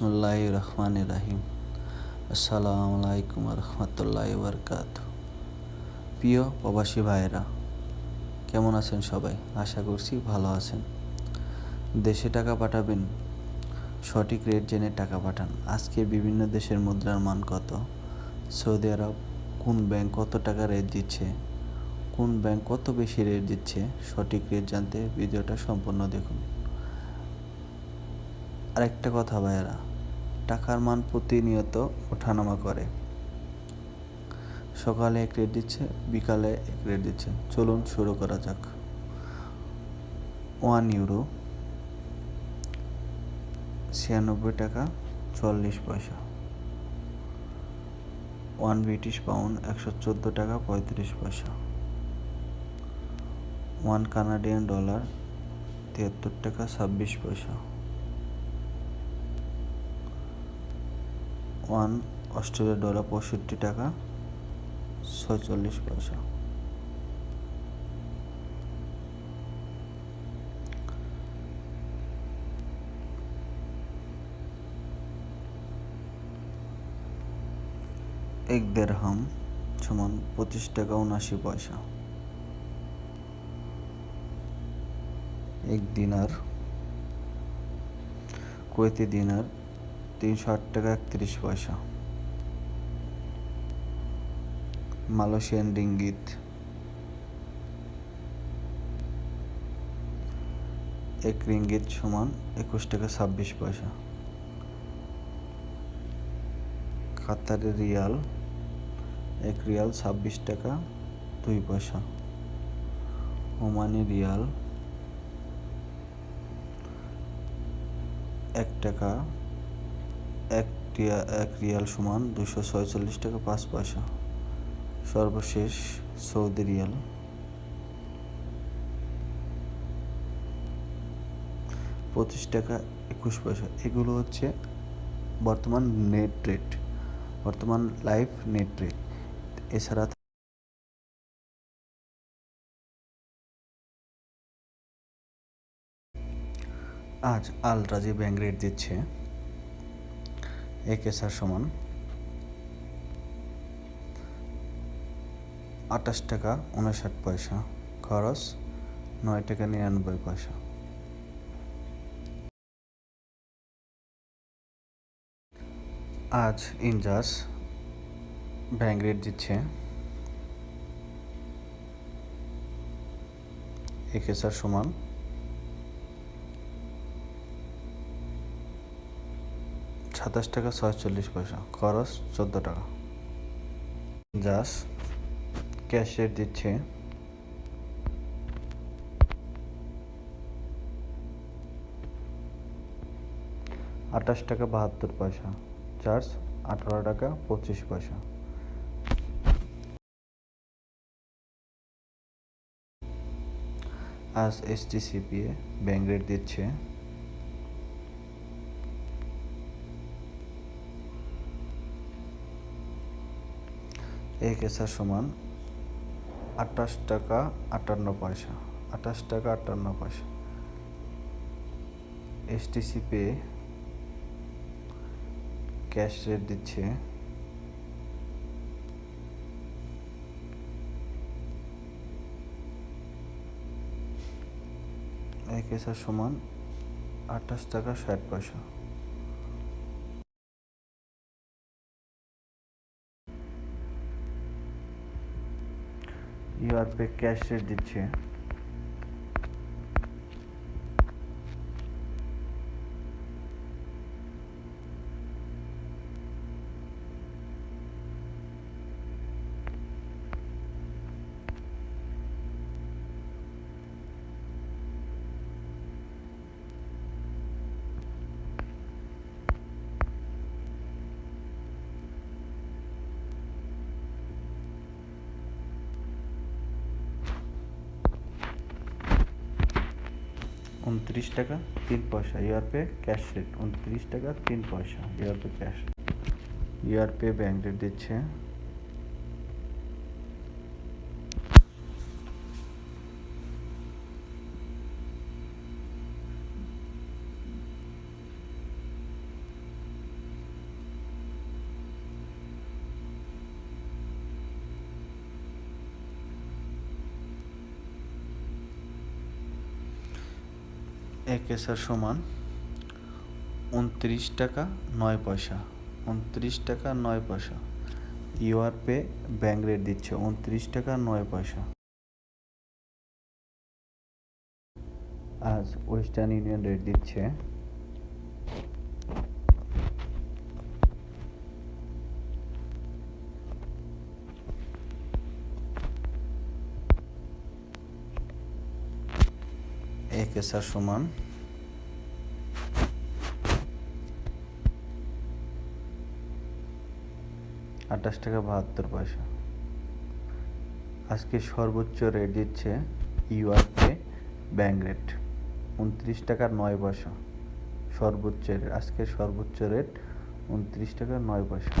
বিসমুল্লাহ রহমান রাহিম। আসসালামু আলাইকুম রহমতুল্লাহ বরকাত প্রিয় প্রবাসী ভাইয়েরা, কেমন আছেন সবাই? আশা করছি ভালো আছেন। দেশে টাকা পাঠাবেন, সঠিক রেট জেনে টাকা পাঠান। আজকে বিভিন্ন দেশের মুদ্রার মান কত? সৌদি আরব, কোন ব্যাংক কত টাকা রেট দিচ্ছে? কোন ব্যাংক কত বেশি রেট দিচ্ছে? সঠিক রেট জানতে ভিডিওটা সম্পূর্ণ দেখুন। আরেকটা কথা ভাইয়েরা টাকার মান প্রতিনিয়ত ওঠানামা করে। সকালে এক রেট দিচ্ছে, বিকালে এক রেট দিচ্ছে। চলুন শুরু করা যাক। ওয়ান ইউরো, ছিয়ানব্বই টাকা, চল্লিশ পয়সা। ওয়ান ব্রিটিশ পাউন্ড, একশো চোদ্দ টাকা, পঁয়ত্রিশ পয়সা। ওয়ান কানাডিয়ান ডলার, তিয়াত্তর টাকা, ছাব্বিশ পয়সা। ওয়ান অস্ট্রেলিয়া ডলার পঁয়ষট্টি টাকা, ছয়চল্লিশ পয়সা। এক দেড় হাম সমান পঁচিশ টাকা উনআশি পয়সা। এক দিনার, কুয়েতি দিনার তিনশো আট টাকা, একত্রিশ পয়সা। Malaysian ringgit. এক রিঙ্গিত সমান একুশ টাকা ছাব্বিশ পয়সা। কাতারের রিয়াল, এক রিয়াল ছাব্বিশ টাকা, দুই পয়সা। ওমানি রিয়াল, এক টাকা এক এক রিয়াল সমান দুশো ছয়চল্লিশ টাকা পাঁচ পয়সা। সর্বশেষ সৌদি রিয়াল। পঁচিশ টাকা একুশ পয়সা। এগুলো হচ্ছে বর্তমান নেট রেট, বর্তমান লাইভ নেট রেট। এছাড়া আজ আল রাজি ব্যাংক রেট দিচ্ছে। এক এসআর সমান আটাশ টাকা উনষাট পয়সা, খরচ নয় টাকা নিরানব্বই পয়সা। আজ ইনজাস ব্যাংক রেট দিচ্ছে। এক এসআর সমান সাতাশ টাকা, ছয়চল্লিশ পয়সা। খরচ চোদ্দ টাকা। জাস ক্যাশ রেট দিচ্ছে। আঠাশ টাকা, বাহাত্তর পয়সা। চার্জ আঠারো টাকা, পঁচিশ পয়সা। আজ S T CPA bank rate দিচ্ছে। এক এসআর সমান আটাশ টাকা আটান্ন পয়সা আটাশ টাকা আটান্ন পয়সা। এসটিসি পে ক্যাশ রেট দিচ্ছে এক এসআর সমান আটাশ টাকা ষাট পয়সা। ইউআর পে ক্যাশ রেট দিচ্ছে। উনত্রিশ টাকা, তিন পয়সা। ইউআর পে ক্যাশ রেট উনত্রিশ টাকা, তিন পয়সা। UR pay cash UR pay bank rate দিচ্ছে। এক সমান উনত্রিশ টাকা নয় পয়সা, উনত্রিশ টাকা নয় পয়সা। ইউআর পে ব্যাঙ্ক রেট দিচ্ছে, উনত্রিশ টাকা নয় পয়সা। আজ ওয়েস্টার্ন ইউনিয়ন রেট দিচ্ছে এক এসার সমান? আঠাশ টাকা বাহাত্তর পয়সা। আজকে সর্বোচ্চ রেট দিচ্ছে ইউআরপে ব্যাঙ্ক রেট উনত্রিশ টাকা নয় পয়সা। সর্বোচ্চ রেট আজকের সর্বোচ্চ রেট উনত্রিশ টাকা নয় পয়সা।